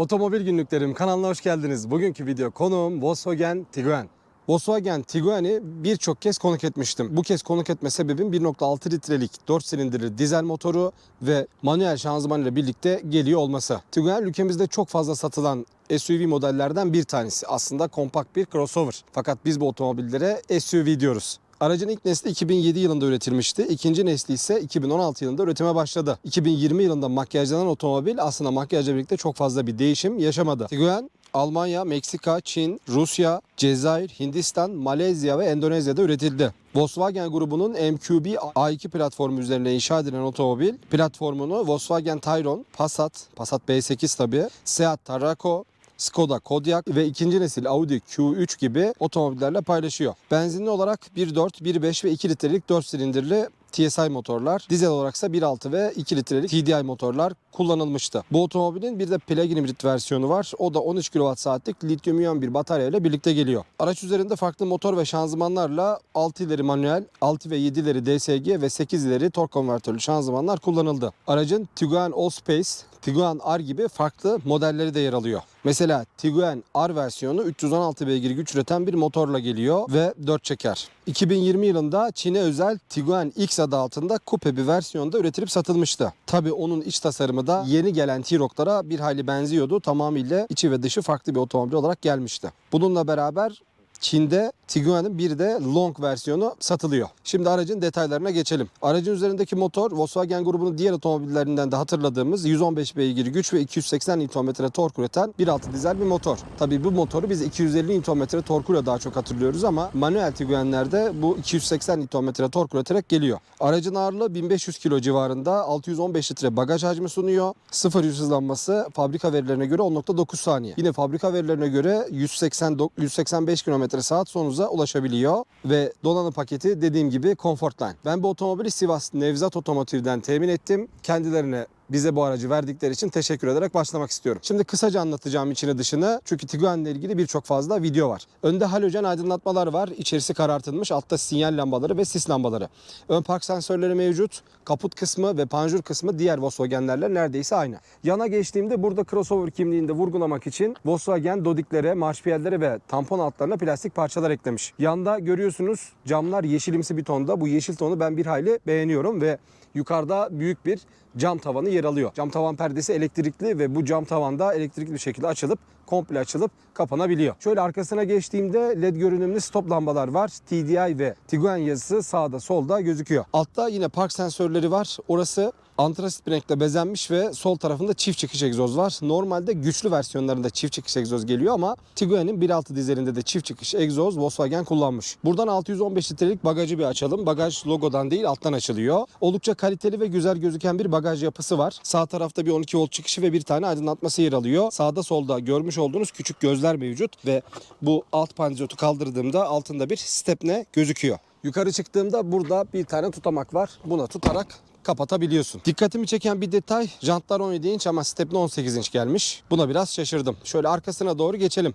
Otomobil günlüklerim kanalına hoş geldiniz. Bugünkü video konuğum Volkswagen Tiguan. Volkswagen Tiguan'i birçok kez konuk etmiştim. Bu kez konuk etme sebebim 1.6 litrelik 4 silindirli dizel motoru ve manuel şanzıman ile birlikte geliyor olması. Tiguan ülkemizde çok fazla satılan SUV modellerden bir tanesi. Aslında kompakt bir crossover. Fakat biz bu otomobillere SUV diyoruz. Aracın ilk nesli 2007 yılında üretilmişti. İkinci nesli ise 2016 yılında üretime başladı. 2020 yılında makyajlanan otomobil aslında makyajla birlikte çok fazla bir değişim yaşamadı. Tiguan Almanya, Meksika, Çin, Rusya, Cezayir, Hindistan, Malezya ve Endonezya'da üretildi. Volkswagen grubunun MQB A2 platformu üzerine inşa edilen otomobil platformunu Volkswagen Tayron, Passat, Passat B8 tabii, Seat Tarraco, Skoda Kodiaq ve ikinci nesil Audi Q3 gibi otomobillerle paylaşıyor. Benzinli olarak 1.4, 1.5 ve 2 litrelik 4 silindirli TSI motorlar, dizel olaraksa 1.6 ve 2 litrelik TDI motorlar kullanılmıştı. Bu otomobilin bir de plug-in hibrit versiyonu var. O da 13 kWh'lik lityum iyon bir batarya ile birlikte geliyor. Araç üzerinde farklı motor ve şanzımanlarla 6 ileri manuel, 6 ve 7 ileri DSG ve 8 ileri tork konvertörlü şanzımanlar kullanıldı. Aracın Tiguan Allspace, Tiguan R gibi farklı modelleri de yer alıyor. Mesela Tiguan R versiyonu 316 beygir güç üreten bir motorla geliyor ve 4 çeker. 2020 yılında Çin'e özel Tiguan X adı altında kupe bir versiyonda üretilip satılmıştı. Tabi onun iç tasarımı da yeni gelen T-Roc'lara bir hayli benziyordu. Tamamıyla içi ve dışı farklı bir otomobil olarak gelmişti. Bununla beraber Çin'de Tiguan'ın bir de long versiyonu satılıyor. Şimdi aracın detaylarına geçelim. Aracın üzerindeki motor Volkswagen grubunun diğer otomobillerinden de hatırladığımız 115 beygir güç ve 280 Nm tork üreten 1.6 dizel bir motor. Tabi bu motoru biz 250 Nm torkuyla daha çok hatırlıyoruz ama manuel Tiguan'lerde bu 280 Nm tork üreterek geliyor. Aracın ağırlığı 1500 kilo civarında 615 litre bagaj hacmi sunuyor. Sıfır yüz hızlanması fabrika verilerine göre 10.9 saniye. Yine fabrika verilerine göre 180 185 km saat sonu %30'a ulaşabiliyor ve donanım paketi dediğim gibi Comfortline. Ben bu otomobili Sivas Nevzat Otomotiv'den temin ettim. Kendilerine bize bu aracı verdikleri için teşekkür ederek başlamak istiyorum. Şimdi kısaca anlatacağım içini dışını çünkü Tiguan ile ilgili birçok fazla video var. Önde halojen aydınlatmalar var. İçerisi karartılmış. Altta sinyal lambaları ve sis lambaları. Ön park sensörleri mevcut. Kaput kısmı ve panjur kısmı diğer Volkswagen'lerle neredeyse aynı. Yana geçtiğimde burada crossover kimliğini de vurgulamak için Volkswagen dodiklere, marşpiyellere ve tampon altlarına plastik parçalar eklemiş. Yanda görüyorsunuz camlar yeşilimsi bir tonda. Bu yeşil tonu ben bir hayli beğeniyorum ve yukarıda büyük bir cam tavanı yer alıyor. Cam tavan perdesi elektrikli ve bu cam tavanda elektrikli bir şekilde açılıp komple açılıp kapanabiliyor. Şöyle arkasına geçtiğimde led görünümlü stop lambalar var. TDI ve Tiguan yazısı sağda solda gözüküyor. Altta yine park sensörleri var. Orası antrasit bir renkle bezenmiş ve sol tarafında çift çıkış egzoz var. Normalde güçlü versiyonlarında çift çıkış egzoz geliyor ama Tiguan'ın 1.6 dizelinde de çift çıkış egzoz Volkswagen kullanmış. Buradan 615 litrelik bagajı bir açalım. Bagaj logodan değil alttan açılıyor. Oldukça kaliteli ve güzel gözüken bir bagaj yapısı var. Sağ tarafta bir 12 volt çıkışı ve bir tane aydınlatması yer alıyor. Sağda solda görmüş olduğunuz küçük gözler mevcut ve bu alt panzotu kaldırdığımda altında bir stepne gözüküyor. Yukarı çıktığımda burada bir tane tutamak var. Buna tutarak kapatabiliyorsun. Dikkatimi çeken bir detay jantlar 17 inç ama stepne 18 inç gelmiş. Buna biraz şaşırdım. Şöyle arkasına doğru geçelim.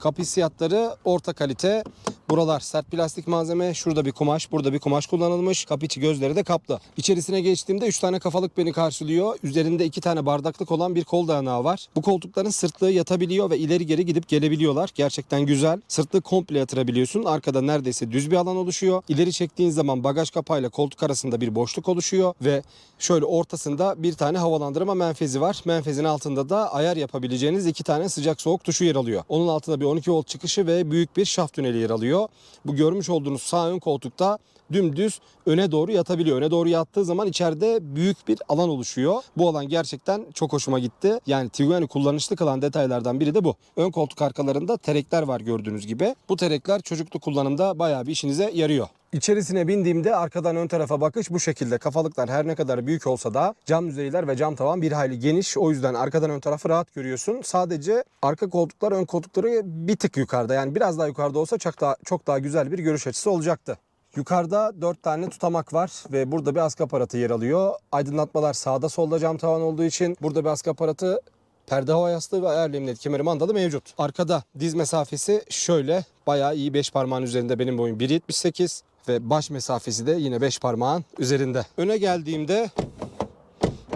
Kapı hissiyatları orta kalite. Buralar sert plastik malzeme. Şurada bir kumaş, burada bir kumaş kullanılmış. Kapı içi gözleri de kaplı. İçerisine geçtiğimde 3 tane kafalık beni karşılıyor. Üzerinde 2 tane bardaklık olan bir kol dayanağı var. Bu koltukların sırtlığı yatabiliyor ve ileri geri gidip gelebiliyorlar. Gerçekten güzel. Sırtlığı komple yatırabiliyorsun. Arkada neredeyse düz bir alan oluşuyor. İleri çektiğin zaman bagaj kapağıyla koltuk arasında bir boşluk oluşuyor ve şöyle ortasında bir tane havalandırma menfezi var. Menfezin altında da ayar yapabileceğiniz iki tane sıcak soğuk tuşu yer alıyor. Onun altında bir 12 volt çıkışı ve büyük bir şaft tüneli yer alıyor. Bu görmüş olduğunuz sağ ön koltukta dümdüz öne doğru yatabiliyor. Öne doğru yattığı zaman içeride büyük bir alan oluşuyor. Bu alan gerçekten çok hoşuma gitti. Yani Tiguan'ı kullanışlı kılan detaylardan biri de bu. Ön koltuk arkalarında terekler var gördüğünüz gibi. Bu terekler çocuklu kullanımda bayağı bir işinize yarıyor. İçerisine bindiğimde arkadan ön tarafa bakış bu şekilde. Kafalıklar her ne kadar büyük olsa da cam yüzeyler ve cam tavan bir hayli geniş. O yüzden arkadan ön tarafı rahat görüyorsun. Sadece arka koltuklar ön koltukları bir tık yukarıda. Yani biraz daha yukarıda olsa çok daha, çok daha güzel bir görüş açısı olacaktı. Yukarıda 4 tane tutamak var ve burada bir askı aparatı yer alıyor. Aydınlatmalar sağda solda cam tavan olduğu için burada bir askı aparatı Perde hava yastığı ve ayarlı emniyet kemeri mandalı mevcut. Arkada diz mesafesi şöyle bayağı iyi 5 parmağın üzerinde benim boyum 1.78 ve baş mesafesi de yine 5 parmağın üzerinde. Öne geldiğimde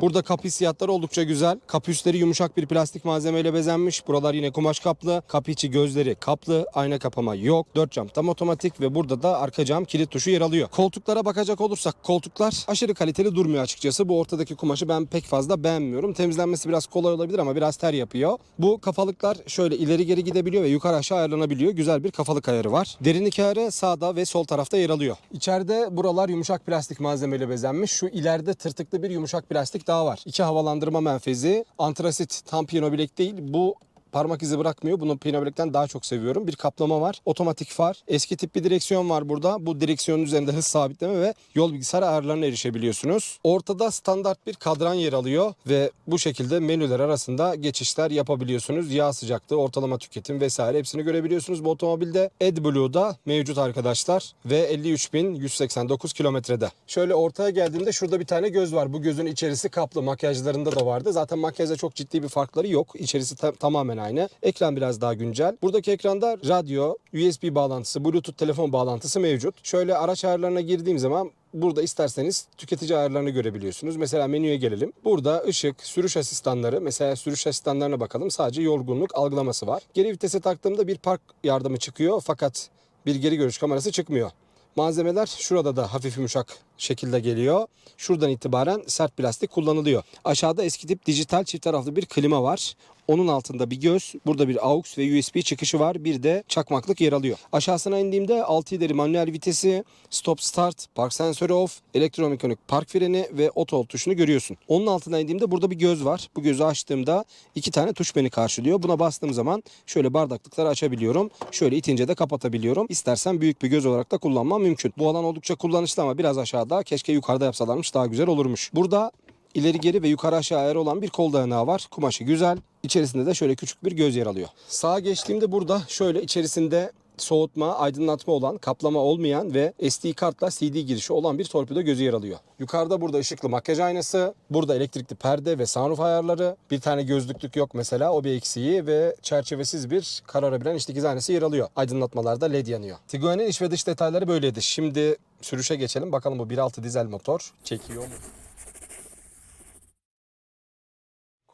Burada kapı hissiyatları oldukça güzel. Kapı üstleri yumuşak bir plastik malzemeyle bezenmiş. Buralar yine kumaş kaplı. Kapı içi gözleri kaplı. Ayna kapama yok. Dört cam tam otomatik ve burada da arka cam kilit tuşu yer alıyor. Koltuklara bakacak olursak koltuklar aşırı kaliteli durmuyor açıkçası. Bu ortadaki kumaşı ben pek fazla beğenmiyorum. Temizlenmesi biraz kolay olabilir ama biraz ter yapıyor. Bu kafalıklar şöyle ileri geri gidebiliyor ve yukarı aşağı ayarlanabiliyor. Güzel bir kafalık ayarı var. Derinlik ayarı sağda ve sol tarafta yer alıyor. İçeride buralar yumuşak plastik malzemeyle bezenmiş. Şu ileride tırtıklı bir yumuşak plastik daha var. İki havalandırma menfezi. Antrasit tam piyano bilek değil. Bu parmak izi bırakmıyor. Bunu pinobilekten daha çok seviyorum. Bir kaplama var. Otomatik far. Eski tip bir direksiyon var burada. Bu direksiyonun üzerinde hız sabitleme ve yol bilgisayarı ayarlarına erişebiliyorsunuz. Ortada standart bir kadran yer alıyor ve bu şekilde menüler arasında geçişler yapabiliyorsunuz. Yağ sıcaklığı, ortalama tüketim vesaire hepsini görebiliyorsunuz. Bu otomobilde AdBlue'da mevcut arkadaşlar ve 53.189 kilometrede. Şöyle ortaya geldiğimde şurada bir tane göz var. Bu gözün içerisi kaplı. Makyajlarında da vardı. Zaten makyajda çok ciddi bir farkları yok. İçerisi ta- tamamen aynı. Ekran biraz daha güncel. Buradaki ekranda radyo, USB bağlantısı, Bluetooth telefon bağlantısı mevcut. Şöyle araç ayarlarına girdiğim zaman Burada isterseniz tüketici ayarlarını görebiliyorsunuz. Mesela menüye gelelim. Burada ışık, sürüş asistanları. Mesela sürüş asistanlarına bakalım. Sadece yorgunluk algılaması var. Geri vitese taktığımda bir park yardımı çıkıyor. Fakat bir geri görüş kamerası çıkmıyor. Malzemeler şurada da hafif yumuşak şekilde geliyor. Şuradan itibaren sert plastik kullanılıyor. Aşağıda eski tip dijital çift taraflı bir klima var. Onun altında bir göz, burada bir AUX ve USB çıkışı var. Bir de çakmaklık yer alıyor. Aşağısına indiğimde 6 ileri manuel vitesi, stop start, park sensörü off, elektromekanik park freni ve auto tuşunu görüyorsun. Onun altına indiğimde burada bir göz var. Bu gözü açtığımda iki tane tuş beni karşılıyor. Buna bastığım zaman şöyle bardaklıkları açabiliyorum. Şöyle itince de kapatabiliyorum. İstersen büyük bir göz olarak da kullanmam mümkün. Bu alan oldukça kullanışlı ama biraz aşağıda. Keşke yukarıda yapsalarmış daha güzel olurmuş. Burada ileri geri ve yukarı aşağı ayarı olan bir kol dayanağı var. Kumaşı güzel. İçerisinde de şöyle küçük bir göz yer alıyor. Sağa geçtiğimde burada şöyle içerisinde soğutma, aydınlatma olan, kaplama olmayan ve SD kartla CD girişi olan bir torpido gözü yer alıyor. Yukarıda burada ışıklı makyaj aynası, burada elektrikli perde ve sunroof ayarları, bir tane gözlüklük yok mesela o bir eksiği ve çerçevesiz bir kararabilen iç dikiz aynası yer alıyor. Aydınlatmalarda led yanıyor. Tiguan'in iç ve dış detayları böyleydi. Şimdi sürüşe geçelim bakalım bu 1.6 dizel motor çekiyor mu?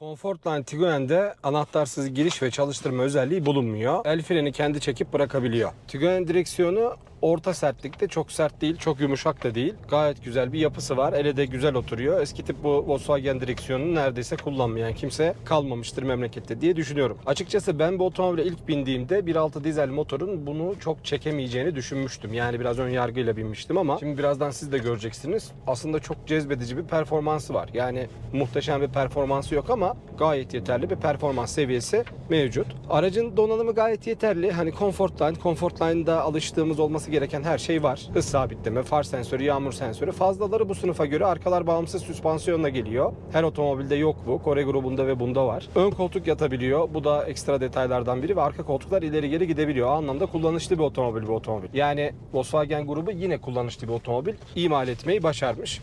Comfortline Tiguan'de anahtarsız giriş ve çalıştırma özelliği bulunmuyor. El freni kendi çekip bırakabiliyor. Tiguan direksiyonu orta sertlikte çok sert değil, çok yumuşak da değil. Gayet güzel bir yapısı var. Ele de güzel oturuyor. Eski tip bu Volkswagen direksiyonunu neredeyse kullanmayan kimse kalmamıştır memlekette diye düşünüyorum. Açıkçası ben bu otomobile ilk bindiğimde 1.6 dizel motorun bunu çok çekemeyeceğini düşünmüştüm. Yani biraz ön yargıyla binmiştim ama şimdi birazdan siz de göreceksiniz. Aslında çok cezbedici bir performansı var. Yani muhteşem bir performansı yok ama gayet yeterli bir performans seviyesi mevcut. Aracın donanımı gayet yeterli. Hani Comfortline, Comfortline'da alıştığımız gereken her şey var. Hız sabitleme, far sensörü, yağmur sensörü. Fazlaları bu sınıfa göre arkalar bağımsız süspansiyonla geliyor. Her otomobilde yok bu. Kore grubunda ve bunda var. Ön koltuk yatabiliyor. Bu da ekstra detaylardan biri ve arka koltuklar ileri geri gidebiliyor. O anlamda kullanışlı bir otomobil bu otomobil. Yani Volkswagen grubu yine kullanışlı bir otomobil. imal etmeyi başarmış.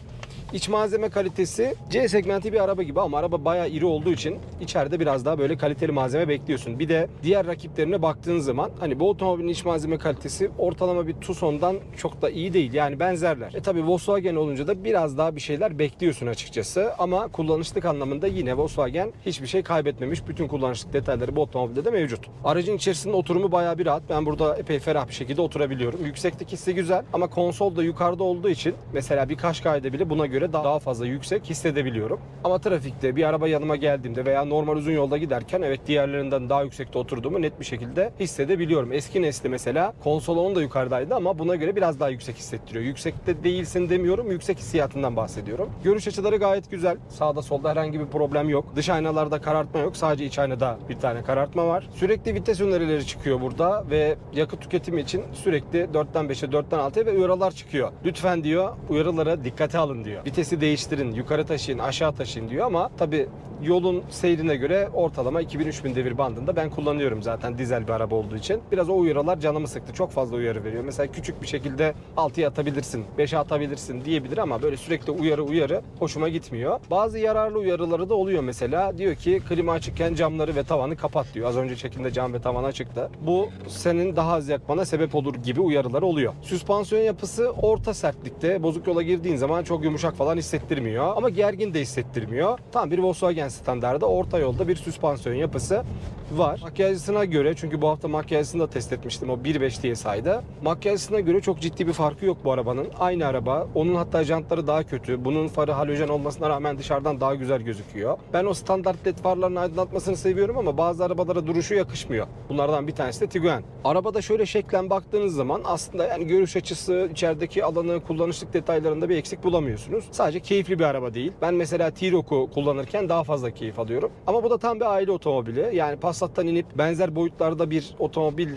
İç malzeme kalitesi C segmenti bir araba gibi ama araba bayağı iri olduğu için içeride biraz daha böyle kaliteli malzeme bekliyorsun. Bir de diğer rakiplerine baktığın zaman hani bu otomobilin iç malzeme kalitesi ortalama bir Tucson'dan çok da iyi değil. Yani benzerler. E tabi Volkswagen olunca da biraz daha bir şeyler bekliyorsun açıkçası. Ama kullanışlık anlamında yine Volkswagen hiçbir şey kaybetmemiş. Bütün kullanışlık detayları bu otomobilde de mevcut. Aracın içerisinde oturumu bayağı bir rahat. Ben burada epey ferah bir şekilde oturabiliyorum. Yükseklik hissi güzel ama konsol da yukarıda olduğu için mesela bir Qashqai'de bile buna göre daha daha fazla yüksek hissedebiliyorum. Ama trafikte bir araba yanıma geldiğimde veya normal uzun yolda giderken evet diğerlerinden daha yüksekte oturduğumu net bir şekilde hissedebiliyorum. Eski nesli mesela konsol onun da yukarıdaydı ama buna göre biraz daha yüksek hissettiriyor. Yüksekte değilsin demiyorum, yüksek hissiyatından bahsediyorum. Görüş açıları gayet güzel. Sağda solda herhangi bir problem yok. Dış aynalarda karartma yok. Sadece iç aynada bir tane karartma var. Sürekli vites önerileri çıkıyor burada ve yakıt tüketimi için sürekli 4'ten 5'e 4'ten 6'ya ve uyarılar çıkıyor. Lütfen diyor uyarılara dikkate alın diyor. Vitesi değiştirin, yukarı taşıyın, aşağı taşıyın diyor ama tabi yolun seyrine göre ortalama 2000-3000 devir bandında ben kullanıyorum zaten dizel bir araba olduğu için. Biraz o uyarılar canımı sıktı. Çok fazla uyarı veriyor. Mesela küçük bir şekilde 6'ya atabilirsin, 5'e atabilirsin diyebilir ama böyle sürekli uyarı uyarı hoşuma gitmiyor. Bazı yararlı uyarıları da oluyor mesela. Diyor ki klima açıkken camları ve tavanı kapat diyor. Az önce çekimde cam ve tavan açıktı. Bu senin daha az yakmana sebep olur gibi uyarılar oluyor. Süspansiyon yapısı orta sertlikte. Bozuk yola girdiğin zaman çok yumuşak falan hissettirmiyor. Ama gergin de hissettirmiyor. Tam bir Volkswagen standardı orta yolda bir süspansiyon yapısı var. Makyajcısına göre çünkü bu hafta makyajcısını da test etmiştim o 1.5 DSi'da. Makyajcısına göre çok ciddi bir farkı yok bu arabanın. Aynı araba. Onun hatta jantları daha kötü. Bunun farı halojen olmasına rağmen dışarıdan daha güzel gözüküyor. Ben o standart led farlarını aydınlatmasını seviyorum ama bazı arabalara duruşu yakışmıyor. Bunlardan bir tanesi de Tiguan. Arabada şöyle şeklen baktığınız zaman aslında yani görüş açısı, içerideki alanı, kullanışlık detaylarında bir eksik bulamıyorsunuz. Sadece keyifli bir araba değil. Ben mesela T-Roc'u kullanırken daha fazla keyif alıyorum. Ama bu da tam bir aile otomobili. Yani Passat'tan inip benzer boyutlarda bir otomobil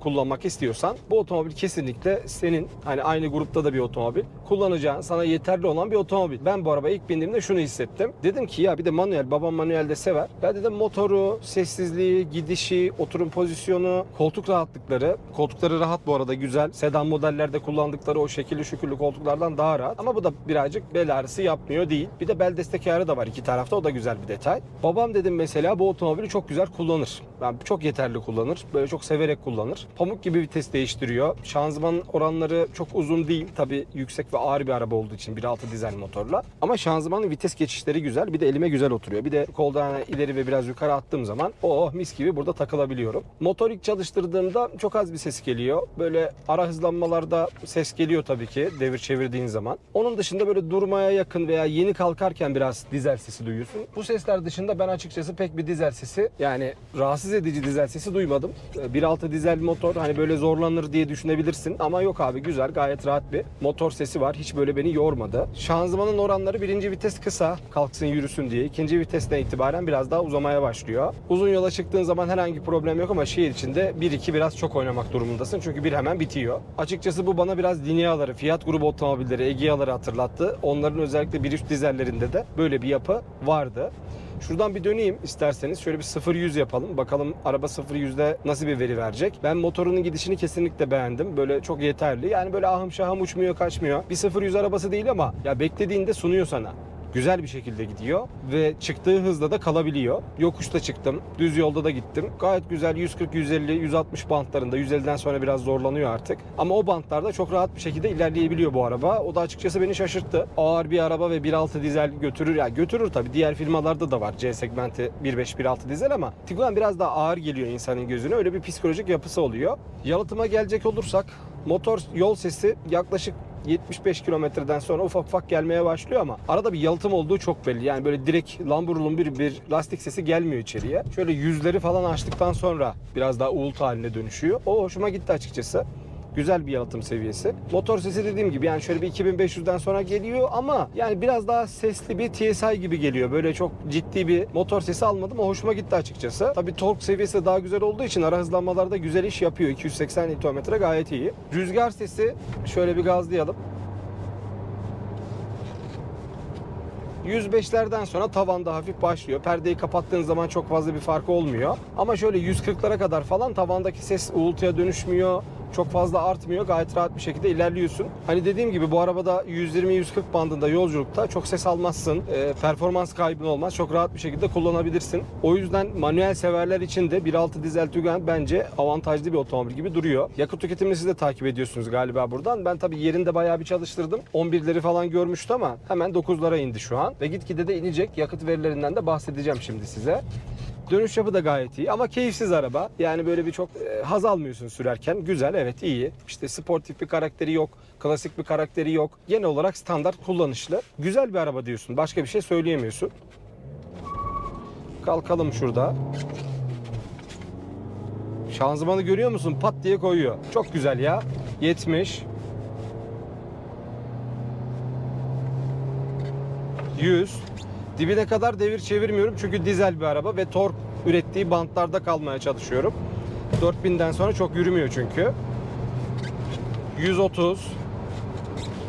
kullanmak istiyorsan bu otomobil kesinlikle senin hani aynı grupta da bir otomobil kullanacağın sana yeterli olan bir otomobil. Ben bu arabaya ilk bindiğimde şunu hissettim. Dedim ki ya bir de manuel babam manuel de sever. Ben dedim motoru, sessizliği, gidişi, oturum pozisyonu, koltuk rahatlıkları. Koltukları rahat bu arada güzel. Sedan modellerde kullandıkları o şekilli şükürlü koltuklardan daha rahat. Ama bu da birazcık bel ağrısı yapmıyor değil. Bir de bel destek da var iki tarafta o da güzel bir detay. Babam dedim mesela bu otomobili çok güzel kullanır. Yani çok yeterli kullanır. Böyle çok severek kullanır. Pamuk gibi vites değiştiriyor. Şanzıman oranları çok uzun değil. Tabii yüksek ve ağır bir araba olduğu için 1.6 dizel motorla. Ama şanzımanın vites geçişleri güzel. Bir de elime güzel oturuyor. Bir de koldan ileri ve biraz yukarı attığım zaman oh mis gibi burada takılabiliyorum. Motor ilk çalıştırdığımda çok az bir ses geliyor. Böyle ara hızlanmalarda ses geliyor tabii ki devir çevirdiğin zaman. Onun dışında böyle durmaya yakın veya yeni kalkarken biraz dizel sesi duyuyorsun. Bu sesler dışında ben açıkçası pek bir dizel sesi yani rahatsız edici dizel sesi duymadım. Ee, 1.6 dizel motor hani böyle zorlanır diye düşünebilirsin ama yok abi güzel gayet rahat bir motor sesi var. Hiç böyle beni yormadı. Şanzımanın oranları birinci vites kısa kalksın yürüsün diye. ikinci vitesten itibaren biraz daha uzamaya başlıyor. Uzun yola çıktığın zaman herhangi problem yok ama şehir içinde 1-2 biraz çok oynamak durumundasın. Çünkü bir hemen bitiyor. Açıkçası bu bana biraz Linea'ları, Fiat grubu otomobilleri, Egea'ları hatırlattı. Onların özellikle 1.3 dizellerinde de böyle bir yapı vardı. Şuradan bir döneyim isterseniz. Şöyle bir 0-100 yapalım. Bakalım araba 0-100'de nasıl bir veri verecek. Ben motorunun gidişini kesinlikle beğendim. Böyle çok yeterli. Yani böyle ahım şahım uçmuyor kaçmıyor. Bir 0-100 arabası değil ama ya beklediğinde sunuyor sana güzel bir şekilde gidiyor ve çıktığı hızda da kalabiliyor. Yokuşta çıktım, düz yolda da gittim. Gayet güzel 140, 150, 160 bantlarında. 150'den sonra biraz zorlanıyor artık. Ama o bantlarda çok rahat bir şekilde ilerleyebiliyor bu araba. O da açıkçası beni şaşırttı. Ağır bir araba ve 1.6 dizel götürür. Yani götürür tabii. Diğer firmalarda da var C segmenti 1.5, 1.6 dizel ama Tiguan biraz daha ağır geliyor insanın gözüne. Öyle bir psikolojik yapısı oluyor. Yalıtıma gelecek olursak motor yol sesi yaklaşık 75 kilometreden sonra ufak ufak gelmeye başlıyor ama arada bir yalıtım olduğu çok belli. Yani böyle direkt lambur lumbur bir lastik sesi gelmiyor içeriye. Şöyle yüzleri falan açtıktan sonra biraz daha uğultu haline dönüşüyor. O hoşuma gitti açıkçası. Güzel bir yalıtım seviyesi. Motor sesi dediğim gibi yani şöyle bir 2500'den sonra geliyor ama yani biraz daha sesli bir TSI gibi geliyor. Böyle çok ciddi bir motor sesi almadım ama hoşuma gitti açıkçası. Tabii tork seviyesi daha güzel olduğu için ara hızlanmalarda güzel iş yapıyor. 280 Nm gayet iyi. Rüzgar sesi şöyle bir gazlayalım. 105'lerden sonra tavanda hafif başlıyor. Perdeyi kapattığın zaman çok fazla bir farkı olmuyor. Ama şöyle 140'lara kadar falan tavandaki ses uğultuya dönüşmüyor. Çok fazla artmıyor. Gayet rahat bir şekilde ilerliyorsun. Hani dediğim gibi bu arabada 120-140 bandında yolculukta çok ses almazsın. E, performans kaybın olmaz. Çok rahat bir şekilde kullanabilirsin. O yüzden manuel severler için de 1.6 dizel Tiguan bence avantajlı bir otomobil gibi duruyor. Yakıt tüketimini siz de takip ediyorsunuz galiba buradan. Ben tabii yerinde bayağı bir çalıştırdım. 11'leri falan görmüştü ama hemen 9'lara indi şu an. Ve gitgide de inecek. Yakıt verilerinden de bahsedeceğim şimdi size. Dönüş yapı da gayet iyi ama keyifsiz araba. Yani böyle bir çok e, haz almıyorsun sürerken. Güzel evet iyi. İşte sportif bir karakteri yok. Klasik bir karakteri yok. Genel olarak standart kullanışlı. Güzel bir araba diyorsun. Başka bir şey söyleyemiyorsun. Kalkalım şurada. Şanzımanı görüyor musun? Pat diye koyuyor. Çok güzel ya. 70. 100. Dibine kadar devir çevirmiyorum çünkü dizel bir araba ve tork ürettiği bantlarda kalmaya çalışıyorum. 4000'den sonra çok yürümüyor çünkü. 130.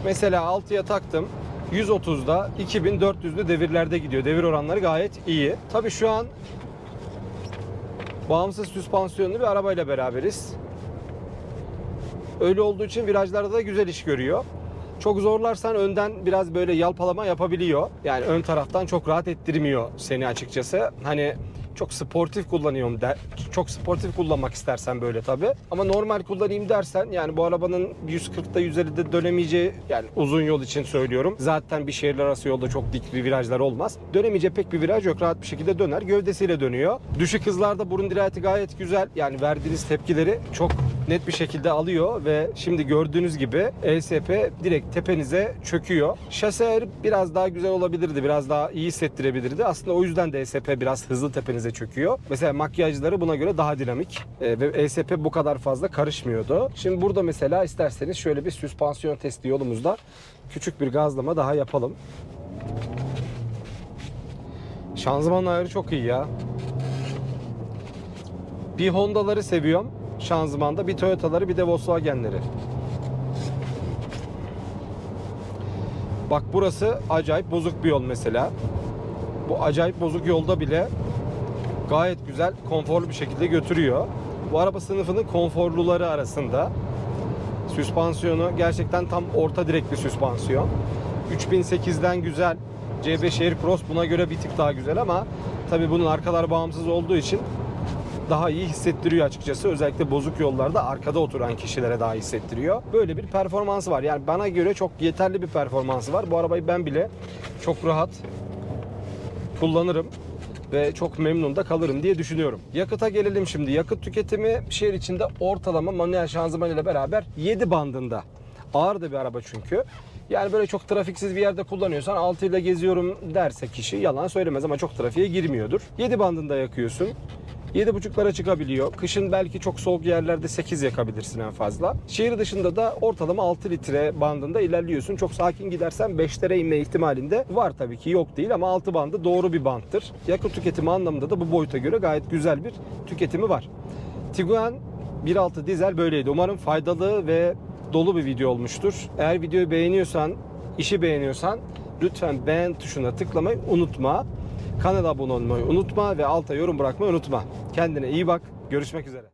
Mesela 6'ya taktım. 130'da 2400'lü devirlerde gidiyor. Devir oranları gayet iyi. Tabii şu an bağımsız süspansiyonlu bir arabayla beraberiz. Öyle olduğu için virajlarda da güzel iş görüyor. Çok zorlarsan önden biraz böyle yalpalama yapabiliyor. Yani ön taraftan çok rahat ettirmiyor seni açıkçası. Hani çok sportif kullanıyorum der, çok sportif kullanmak istersen böyle tabi. Ama normal kullanayım dersen yani bu arabanın 140'da 150'de dönemeyeceği yani uzun yol için söylüyorum. Zaten bir şehirler arası yolda çok dik bir virajlar olmaz. Dönemeyeceği pek bir viraj yok. Rahat bir şekilde döner. Gövdesiyle dönüyor. Düşük hızlarda burun dirayeti gayet güzel. Yani verdiğiniz tepkileri çok net bir şekilde alıyor ve şimdi gördüğünüz gibi ESP direkt tepenize çöküyor. Şase biraz daha güzel olabilirdi. Biraz daha iyi hissettirebilirdi. Aslında o yüzden de ESP biraz hızlı tepenize çöküyor. Mesela makyajları buna göre daha dinamik Ee, ve ESP bu kadar fazla karışmıyordu. Şimdi burada mesela isterseniz şöyle bir süspansiyon testi yolumuzda küçük bir gazlama daha yapalım. Şanzıman ayarı çok iyi ya. Bir Honda'ları seviyorum şanzımanda, bir Toyota'ları bir de Volkswagen'leri. Bak burası acayip bozuk bir yol mesela. Bu acayip bozuk yolda bile gayet güzel, konforlu bir şekilde götürüyor. Bu araba sınıfının konforluları arasında. Süspansiyonu gerçekten tam orta direkli süspansiyon. 3008'den güzel. C5 Aircross buna göre bir tık daha güzel ama tabi bunun arkalar bağımsız olduğu için daha iyi hissettiriyor açıkçası. Özellikle bozuk yollarda arkada oturan kişilere daha hissettiriyor. Böyle bir performansı var. Yani bana göre çok yeterli bir performansı var. Bu arabayı ben bile çok rahat kullanırım ve çok memnun da kalırım diye düşünüyorum. Yakıta gelelim şimdi. Yakıt tüketimi şehir içinde ortalama manuel şanzıman ile beraber 7 bandında. Ağır da bir araba çünkü. Yani böyle çok trafiksiz bir yerde kullanıyorsan 6 ile geziyorum derse kişi yalan söylemez ama çok trafiğe girmiyordur. 7 bandında yakıyorsun. 7.5'lara çıkabiliyor. Kışın belki çok soğuk yerlerde 8 yakabilirsin en fazla. Şehir dışında da ortalama 6 litre bandında ilerliyorsun. Çok sakin gidersen 5'lere inme ihtimalinde var tabii ki yok değil ama 6 bandı doğru bir banttır. Yakıt tüketimi anlamında da bu boyuta göre gayet güzel bir tüketimi var. Tiguan 1.6 dizel böyleydi. Umarım faydalı ve dolu bir video olmuştur. Eğer videoyu beğeniyorsan, işi beğeniyorsan lütfen beğen tuşuna tıklamayı unutma. Kanala abone olmayı unutma ve alta yorum bırakmayı unutma. Kendine iyi bak. Görüşmek üzere.